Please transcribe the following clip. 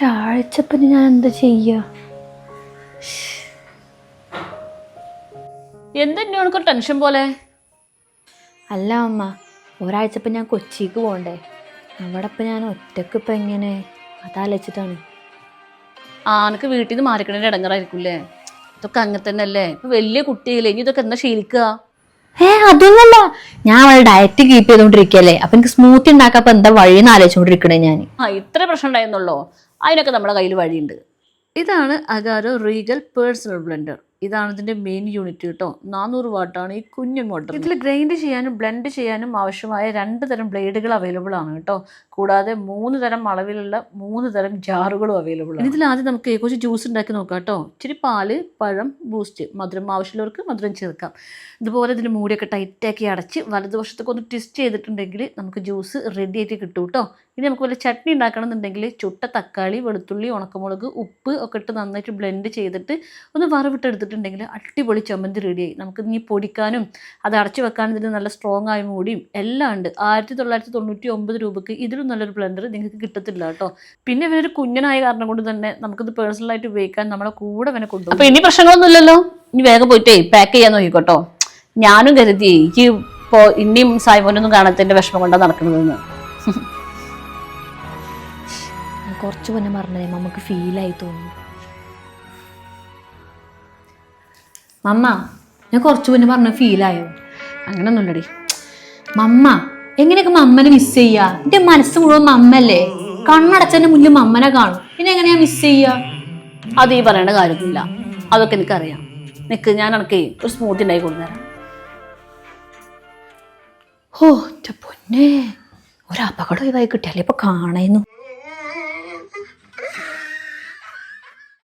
ഒരാഴ്ചപ്പന് ഞാൻ എന്താ ചെയ്യുക എന്തെന്നെ ടെൻഷൻ പോലെ? അല്ല അമ്മ ഒരാഴ്ചപ്പം ഞാൻ കൊച്ചിക്ക് പോകണ്ടേ അവിടെ ഇപ്പം ഞാൻ ഒറ്റയ്ക്ക് ഇപ്പം എങ്ങനെ? അതാലോചിച്ചിട്ടാണ്. ആ എനിക്ക് വീട്ടിൽ നിന്ന് മാറിക്കണേന്റെ ഇടങ്ങറായിരിക്കൂല്ലേ? ഇതൊക്കെ അങ്ങനെ തന്നെ അല്ലേ ഇപ്പൊ വലിയ കുട്ടിയല്ലേ ഇനി ഇതൊക്കെ എന്താ ശീലിക്കുക ഏ അതൊന്നുമല്ല. ഞാൻ അവളെ ഡയറ്റ് കീപ്പ് ചെയ്തോണ്ടിരിക്കല്ലേ. അപ്പൊ എനിക്ക് സ്മൂത്തി ഉണ്ടാക്കാൻ എന്താ വഴിയെന്ന് ആലോചിച്ചോണ്ടിരിക്കണേ ഞാൻ ആ ഇത്ര പ്രശ്നം ഉണ്ടായിരുന്നുള്ളൂ? അതിനൊക്കെ നമ്മുടെ കയ്യിൽ വഴിയുണ്ട്. ഇതാണ് അഗാരോ റീഗൽ പേഴ്സണൽ ബ്ലെൻഡർ. ഇതാണ് ഇതിന്റെ മെയിൻ യൂണിറ്റ് കേട്ടോ നാനൂറ് വാട്ടാണ് ഈ കുഞ്ഞു മോട്ടർ ഇതിൽ ഗ്രൈൻഡ് ചെയ്യാനും ബ്ലെൻഡ് ചെയ്യാനും ആവശ്യമായ രണ്ട് തരം ബ്ലേഡുകൾ അവൈലബിൾ ആണ് കേട്ടോ. കൂടാതെ മൂന്ന് തരം അളവിലുള്ള മൂന്ന് തരം ജാറുകളും അവൈലബിൾ ആണ്. ഇതിൽ ആദ്യം നമുക്ക് കുറച്ച് ജ്യൂസ് ഉണ്ടാക്കി നോക്കാം കേട്ടോ. ഇച്ചിരി പാൽ പഴം ബൂസ്റ്റ് മധുരം ആവശ്യമുള്ളവർക്ക് മധുരം ചേർക്കാം. ഇതുപോലെ ഇതിന്റെ മൂടിയൊക്കെ ടൈറ്റാക്കി അടച്ച് വലതുവശത്തൊക്കെ ഒന്ന് ട്വിസ്റ്റ് ചെയ്തിട്ടുണ്ടെങ്കിൽ നമുക്ക് ജ്യൂസ് റെഡി ആയിട്ട് കിട്ടും കേട്ടോ. ഇനി നമുക്ക് വല്ല ചട്നി ഉണ്ടാക്കണമെന്നുണ്ടെങ്കിൽ ചുട്ട തക്കാളി വെളുത്തുള്ളി ഉണക്കമുളക് ഉപ്പ് ഒക്കെ ഇട്ട് നന്നായിട്ട് ബ്ലെൻഡ് ചെയ്തിട്ട് ഒന്ന് വറവിട്ടെടുത്തിട്ടുണ്ടെങ്കിൽ അടിപൊളി ചമ്മന്തി റെഡിയായി നമുക്ക് ഇനി പൊടിക്കാനും അത് അടച്ചു വെക്കാനും ഇതിന് നല്ല സ്ട്രോങ് ആയ മൂടിയും എല്ലാം ഉണ്ട്. ആയിരത്തി തൊള്ളായിരത്തി തൊണ്ണൂറ്റി ഒമ്പത് രൂപയ്ക്ക് ഇതിലും നല്ലൊരു ബ്ലെൻഡർ നിങ്ങൾക്ക് കിട്ടത്തില്ല കേട്ടോ. പിന്നെ ഇവനൊരു കുഞ്ഞനായ കാരണം കൊണ്ട് തന്നെ നമുക്കിത് പേഴ്സണലായിട്ട് ഉപയോഗിക്കാൻ നമ്മളെ കൂടെ അവനെ കൊണ്ടുപോകും. അപ്പൊ ഇനി പ്രശ്നങ്ങളൊന്നുമില്ലല്ലോ ഇനി വേഗം പോയിട്ടേ പാക്ക് ചെയ്യാൻ നോക്കിക്കോട്ടോ. ഞാനും കരുതി എനിക്ക് ഇപ്പോൾ ഇനിയും സായ്മോനൊന്നും കാണാത്തതിന്റെ വിഷമം കൊണ്ടാണ് നടക്കുന്നതെന്ന്. കുറച്ച് മുന്നേ പറഞ്ഞതേ നമുക്ക് ഫീലായി തോന്നുന്നു മമ്മ ഞാൻ കുറച്ച് മുന്നേ പറഞ്ഞ ഫീലായോ അങ്ങനൊന്നുമില്ലടി. മമ്മ എങ്ങനെയൊക്കെ മമ്മനെ മിസ് ചെയ്യാ? എന്റെ മനസ്സ് മുഴുവൻ മമ്മല്ലേ കണ്ണടച്ചതിന് മുന്നിൽ മമ്മനെ കാണും. പിന്നെ എങ്ങനെയാ മിസ് ചെയ്യാ? അത് ഈ പറയേണ്ട കാര്യമൊന്നുമില്ല അതൊക്കെ എനിക്കറിയാം. നിക്ക് ഞാൻ എനിക്ക് ഒരു സ്മൂത്തി ഉണ്ടായി കൊണ്ടുതരാം ഓ പൊന്നെ. ഒരു അപകടം ഒഴിവായി കിട്ടിയാലേ ഇപ്പൊ കാണുന്നു